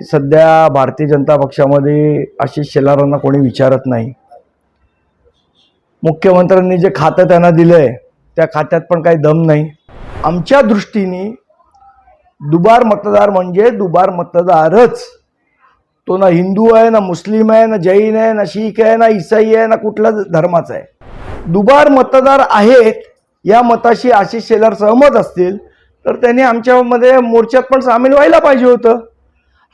सध्या भारतीय जनता पक्षामध्ये आशिष शेलारांना कोणी विचारत नाही. मुख्यमंत्र्यांनी जे खातं त्यांना दिलंय त्या खात्यात पण काही दम नाही. आमच्या दृष्टीने दुबार मतदार म्हणजे दुबार मतदारच. तो ना हिंदू आहे ना मुस्लिम आहे ना जैन आहे ना शीख आहे ना इसाई आहे ना कुठला धर्माचा आहे. दुबार मतदार आहेत या मताशी आशिष शेलार सहमत असतील तर त्यांनी आमच्यामध्ये मोर्चात पण सामील व्हायला पाहिजे होतं.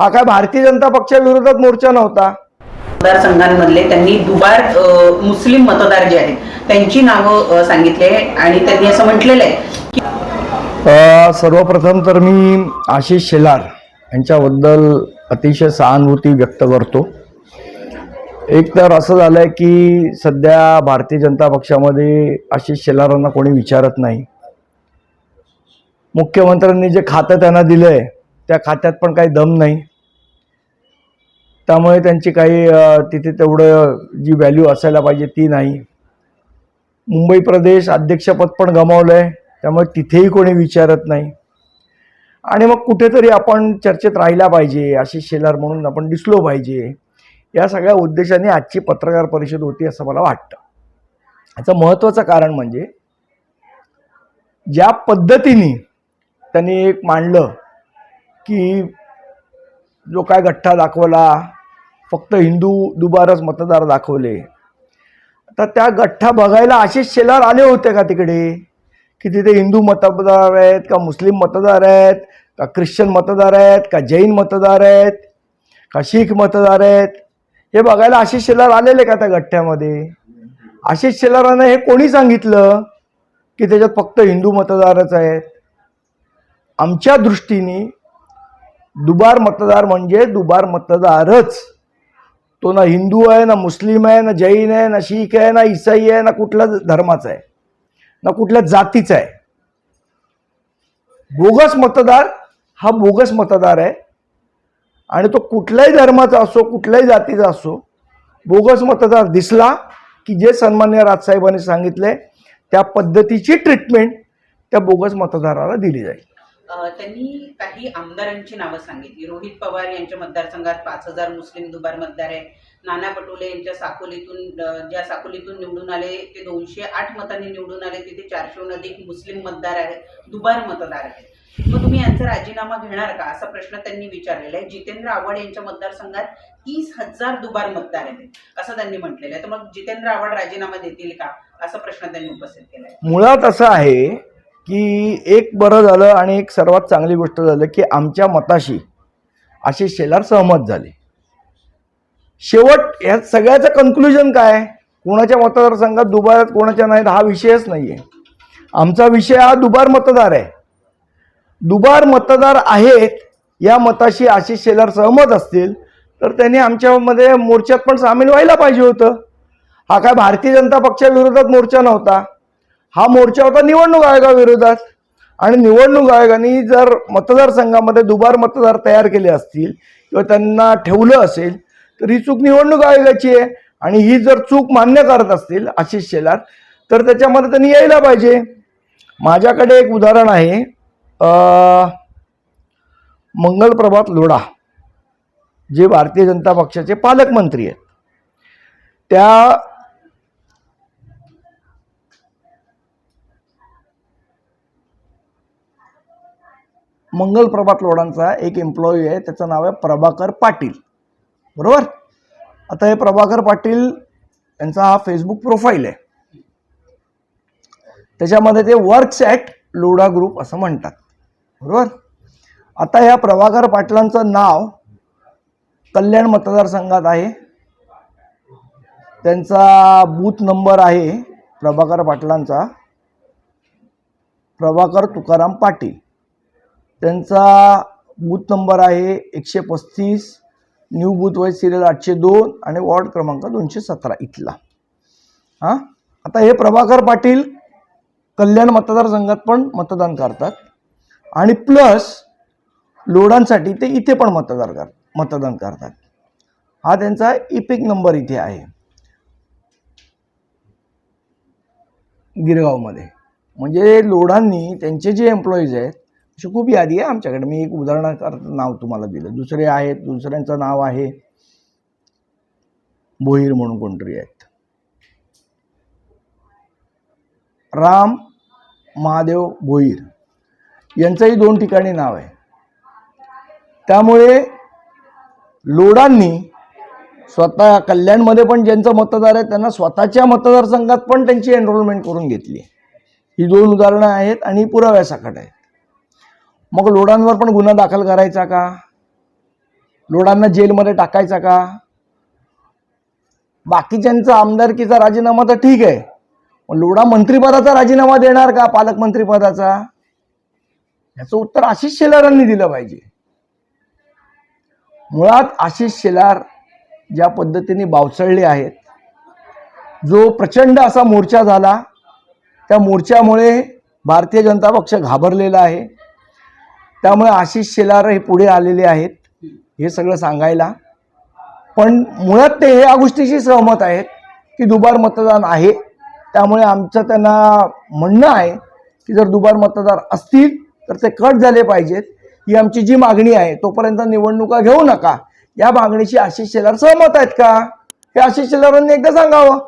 हा काय भारतीय जनता पक्षाविरोधात मोर्चा नव्हता. मतदारसंघांमधले त्यांनी दुबार मुस्लिम मतदार जे आहेत त्यांची नावं सांगितली आणि त्यांनी असं म्हटलेलं आहे की सर्वप्रथम तर मी आशिष शेलार यांच्याबद्दल अतिशय सहानुभूती व्यक्त करतो. एक तर असं झालं आहे की सध्या भारतीय जनता पक्षामध्ये आशिष शेलारांना कोणी विचारत नाही. मुख्यमंत्र्यांनी जे खातं त्यांना दिलं आहे त्या खात्यात पण काही दम नाही. त्यामुळे त्यांची काही तिथे तेवढं जी व्हॅल्यू असायला पाहिजे ती नाही. मुंबई प्रदेश अध्यक्षपद पण गमावलं आहे त्यामुळे तिथेही कोणी विचारत नाही. आणि मग कुठेतरी आपण चर्चेत राहिला पाहिजे आशिष शेलार म्हणून आपण दिसलो पाहिजे. या सगळ्या उद्देशाने आजची पत्रकार परिषद होती असं मला वाटतं. याचं महत्त्वाचं कारण म्हणजे ज्या पद्धतीने त्यांनी एक मांडलं की जो काय गठ्ठा दाखवला फक्त हिंदू दुबारच मतदार दाखवले. तर त्या गठ्ठा बघायला आशिष शेलार आले होते का तिकडे? की तिथे हिंदू मतदार आहेत का मुस्लिम मतदार आहेत का ख्रिश्चन मतदार आहेत का जैन मतदार आहेत का शीख मतदार आहेत? हे बघायला आशिष शेलार आलेले का त्या गठ्ठ्यामध्ये आशिष शेलारांना हे कोणी सांगितलं की त्याच्यात फक्त हिंदू मतदारच आहेत? आमच्या दृष्टीने दुबार मतदार म्हणजे दुबार मतदारच. तो ना हिंदू आहे ना मुस्लिम आहे ना जैन आहे ना शीख आहे ना इसाई आहे ना कुठल्या धर्माचा आहे ना कुठल्या जातीचा आहे. बोगस मतदार हा बोगस मतदार आहे. आणि तो कुठल्याही धर्माचा असो कुठल्याही जातीचा असो बोगस मतदार दिसला की जे सन्मान्य राजसाहेबांनी सांगितले त्या पद्धतीची ट्रीटमेंट त्या बोगस मतदाराला दिली जाईल. त्यांनी काही आमदारांची नावं सांगितली. रोहित पवार यांच्या मतदारसंघात पाच हजार मुस्लिम दुबार मतदार आहेत. नाना पटोले यांच्या साकोलीतून ज्या साकोलीतून निवडून आले ते दोनशे आठ मतांनी निवडून आले. तिथे चारशेहून अधिक मुस्लिम मतदार आहेत दुबार मतदार आहेत. मग तुम्ही यांचा राजीनामा घेणार का? असा प्रश्न त्यांनी विचारलेला आहे. जितेंद्र आव्हाड यांच्या मतदारसंघात तीस हजार दुबार मतदार आहेत असं त्यांनी म्हटलेलं आहे. तर मग जितेंद्र आव्हाड राजीनामा देतील का? असा प्रश्न त्यांनी उपस्थित केला आहे. मुळात असं आहे की एक बरं झालं आणि एक सर्वात चांगली गोष्ट झालं की आमच्या मताशी असे शेलार सहमत झाले. शेवट ह्या सगळ्याचं कन्क्लुजन काय? कोणाच्या मतदारसंघात दुबार आहेत कोणाच्या नाहीत हा विषयच नाही आहे आमचा विषय हा दुबार मतदार आहे. दुबार मतदार आहेत या मताशी आशिष शेलार सहमत असतील तर त्यांनी आमच्यामध्ये मोर्चात पण सामील व्हायला पाहिजे होतं. हा काय भारतीय जनता पक्षाविरोधात मोर्चा नव्हता. हा मोर्चा होता निवडणूक आयोगाविरोधात. आणि निवडणूक आयोगाने जर मतदारसंघामध्ये दुबार मतदार तयार केले असतील किंवा त्यांना ठेवलं असेल तर ही चूक निवडणूक आयोगाची आहे. आणि ही जर चूक मान्य करत असतील आशिष शेलार तर त्याच्यामध्ये त्यांनी यायला पाहिजे. माझ्याकडे एक उदाहरण आहे. मंगलप्रभात लोढा जे भारतीय जनता पक्षाचे पालकमंत्री आहेत. त्या मंगल प्रभात लोडांचा एक एम्प्लॉई आहे त्याचं नाव आहे प्रभाकर पाटील. बरोबर? आता हे प्रभाकर पाटील यांचा हा फेसबुक प्रोफाईल आहे. त्याच्यामध्ये ते वर्क्स ॲट लोडा ग्रुप असं म्हणतात. बरोबर? आता या प्रभाकर पाटलांचं नाव कल्याण मतदारसंघात आहे. त्यांचा बूथ नंबर आहे प्रभाकर पाटलांचा. प्रभाकर तुकाराम पाटील. त्यांचा बूथ नंबर आहे एकशे पस्तीस न्यू बूथ वाईज सिरियल आठशे दोन आणि वॉर्ड क्रमांक दोनशे सतरा इथला. हां? आता हे प्रभाकर पाटील कल्याण मतदारसंघात पण मतदान करतात. आणि प्लस लोडांसाठी ते इथे पण मतदार कर मतदान करतात. हा त्यांचा इपिक नंबर इथे आहे. गिरगावमध्ये. म्हणजे लोढांनी त्यांचे जे एम्प्लॉईज आहेत अशी खूप यादी आहे आमच्याकडे. मी एक उदाहरणार्थ नाव तुम्हाला दिलं. दुसरे आहेत दुसऱ्यांचं नाव आहे भोईर म्हणून कोणतरी आहेत. राम महादेव भोईर यांचंही दोन ठिकाणी नाव आहे. त्यामुळे लोडांनी स्वतः कल्याणमध्ये पण ज्यांचं मतदार आहे त्यांना स्वतःच्या मतदारसंघात पण त्यांची एनरोलमेंट करून घेतली ही दोन उदाहरणं आहेत आणि पुराव्यासाकट आहे मग लोडांवर पण गुन्हा दाखल करायचा का? लोडांना जेलमध्ये टाकायचा का? बाकीच्यांचा आमदारकीचा राजीनामा तर ठीक आहे. पण लोढा मंत्रिपदाचा राजीनामा देणार का पालकमंत्रीपदाचा याचं उत्तर आशिष शेलारांनी दिलं पाहिजे. मुळात आशिष शेलार ज्या पद्धतीने बावचळले आहेत जो प्रचंड असा मोर्चा झाला त्या मोर्चामुळे भारतीय जनता पक्ष घाबरलेला आहे. त्यामुळे आशिष शेलार हे पुढे आलेले आहेत हे सगळं सांगायला. पण मुळात ते या गोष्टीशी सहमत आहेत की दुबार मतदान आहे. त्यामुळे आमचं त्यांना म्हणणं आहे की जर दुबार मतदार असतील तर ते कट झाले पाहिजेत. ही आमची जी मागणी आहे तोपर्यंत निवडणुका घेऊ नका. या मागणीशी आशिष शेलार सहमत आहेत का? हे आशिष शेलारांनी एकदा सांगावं.